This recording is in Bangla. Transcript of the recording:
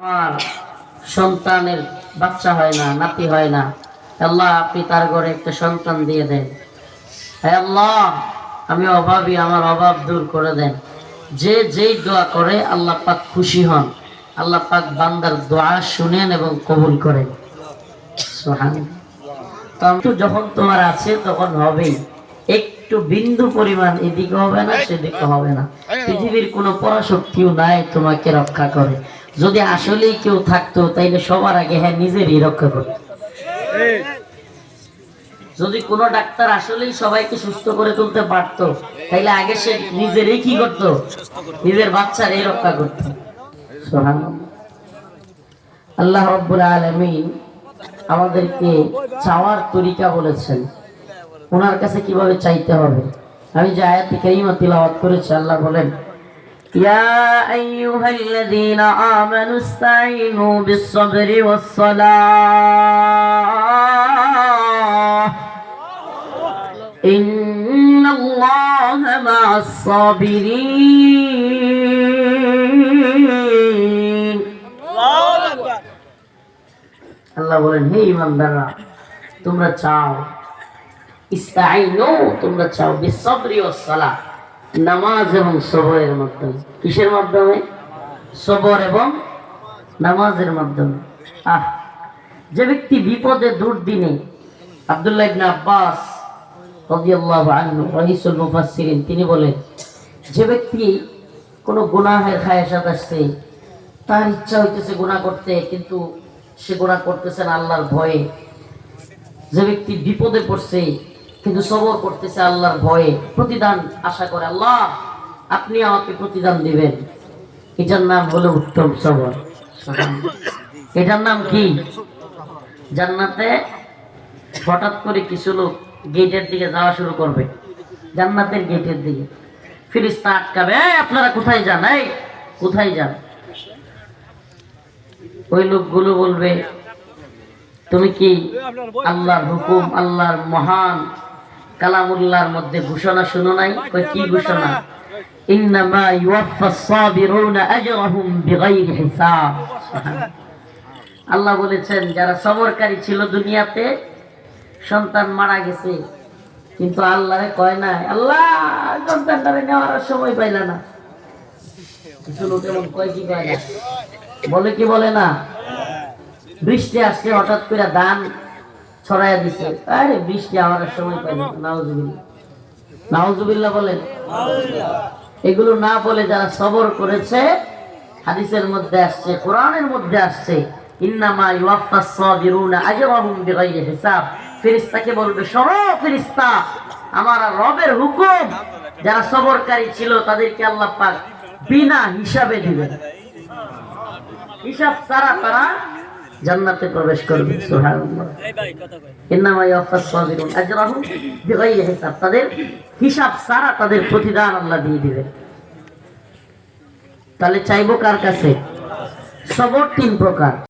আমার সন্তানের বাচ্চা হয় না, নাতি হয় না। আল্লাহ আপনি তার ঘরে একটা সন্তান দিয়ে দেন। আল্লাহ, আমি অভাবী, আমার অভাব দূর করে দেন। যে যেই দোয়া করে, আল্লাহ পাক খুশি হন। আল্লাহ পাক বান্দার দোয়া শুনেন এবং কবুল করেন। তো যখন তোমার আছে, তখন হবেই। একটু বিন্দু পরিমাণ এদিকে হবে না, সেদিকে হবে না। পৃথিবীর কোনো পরাশক্তিও নাই তোমাকে রক্ষা করে। যদি আসলেই কেউ থাকতো, তাইলে সবার আগে হ্যাঁ নিজেরই রক্ষা করত। যদি কোনো ডাক্তার আসলেই সবাইকে সুস্থ করে তুলতে পারতো, তাইলে আগে সে নিজেরই কি করত? নিজের বাচ্চারই রক্ষা করত। আল্লাহ রব্বুল আলামিন আমাদেরকে চাওয়ার তরিকা বলেছেন। ওনার কাছে কীভাবে চাইতে হবে? আমি যে আয়াতি কারিমা তিলাওয়াত করেছি, আল্লাহ বলেন يا أيها الذين آمنوا استعينوا بالصبر والصلاة إن الله مع الصابرين আল্লাহ বলেন হে ইমানদাররা তোমরা চাও ইস্তাইনু তোমরা চাও বিসবরি ও সালা নামাজ এবং সবরের মাধ্যমে। কিসের মাধ্যমে? সবর এবং নামাজের মাধ্যমে। আহ, যে ব্যক্তি বিপদে, দুর্দিনে, আব্দুল্লাহ ইবনে আব্বাস তিনি বলেন, যে ব্যক্তি কোনো গুনাহের খায়াসাত আসছে, তার ইচ্ছা হইতেছে গুনাহ করতে, কিন্তু সে গুনাহ করতেছে না আল্লাহর ভয়ে। যে ব্যক্তি বিপদে পড়ছে কিন্তু সবর করতেছে আল্লাহর ভয়ে। প্রতিদান আশা করে, আল্লাহ, আপনি আমাকে প্রতিদান দিবেন। এটার নাম হলো উত্তম সবর। এটার নাম কি? জান্নাতে হঠাৎ করে কিছু লোক গেটের দিকে যাওয়া শুরু করবে। জান্নাতের গেটের দিকে। ফিরিস্তা আটকাবে আপনারা কোথায় যান? এই, কোথায় যান? ওই লোকগুলো বলবে, তুমি কি আল্লাহর হুকুম, আল্লাহর মহান কালামুল্লাহর মধ্যে ঘোষণা শুনো নাই? কি ঘোষণা? ইন্নামা ইউয়াফফাস সাবিরুনা আজরাহুম বিগাইরি হিসাব। আল্লাহ বলেছেন, যারা সবরকারী ছিল দুনিয়াতে, সন্তান মারা গেছে। কিন্তু আল্লাহরে কয় না আল্লাহ, সন্তানটারে নেওয়ার সময় পাইলা না। কিছু লোক এমন কয়, কি কয় না? বলে কি বলে না? বৃষ্টি আসছে, হঠাৎ করে ধান ছড়াইয়া দিছে। আরে বৃষ্টি আমার সময় পাই না নাউজুবিল্লাহ। নাউজুবিল্লাহ বলেন। এগুলো না বলে যারা সবর করেছে, হাদিসের মধ্যে আসছে, কোরআনের মধ্যে আসছে, ইন্নামা ইউয়াফফাস সাবিরুনা বিগাইরি হিসাব। ফেরেশতাকে বলবে, শোনো ফেরেশতা, আমার রবের হুকুম, যারা সবরকারী ছিল তাদেরকে আল্লাহ পাক বিনা হিসাবে দিবেন। হিসাব ছাড়া তারা জান্নাতে প্রবেশ করবে। সুবহানাল্লাহ। ইন্নামা ইয়াফাস সাবিরুন আজরাহুম বিগাইরি হিসাব। তাদের হিসাব সারা তাদের প্রতিদান আল্লাহ দিয়ে দিবে। তাহলে চাইব কার কাছে? সবর তিন প্রকার।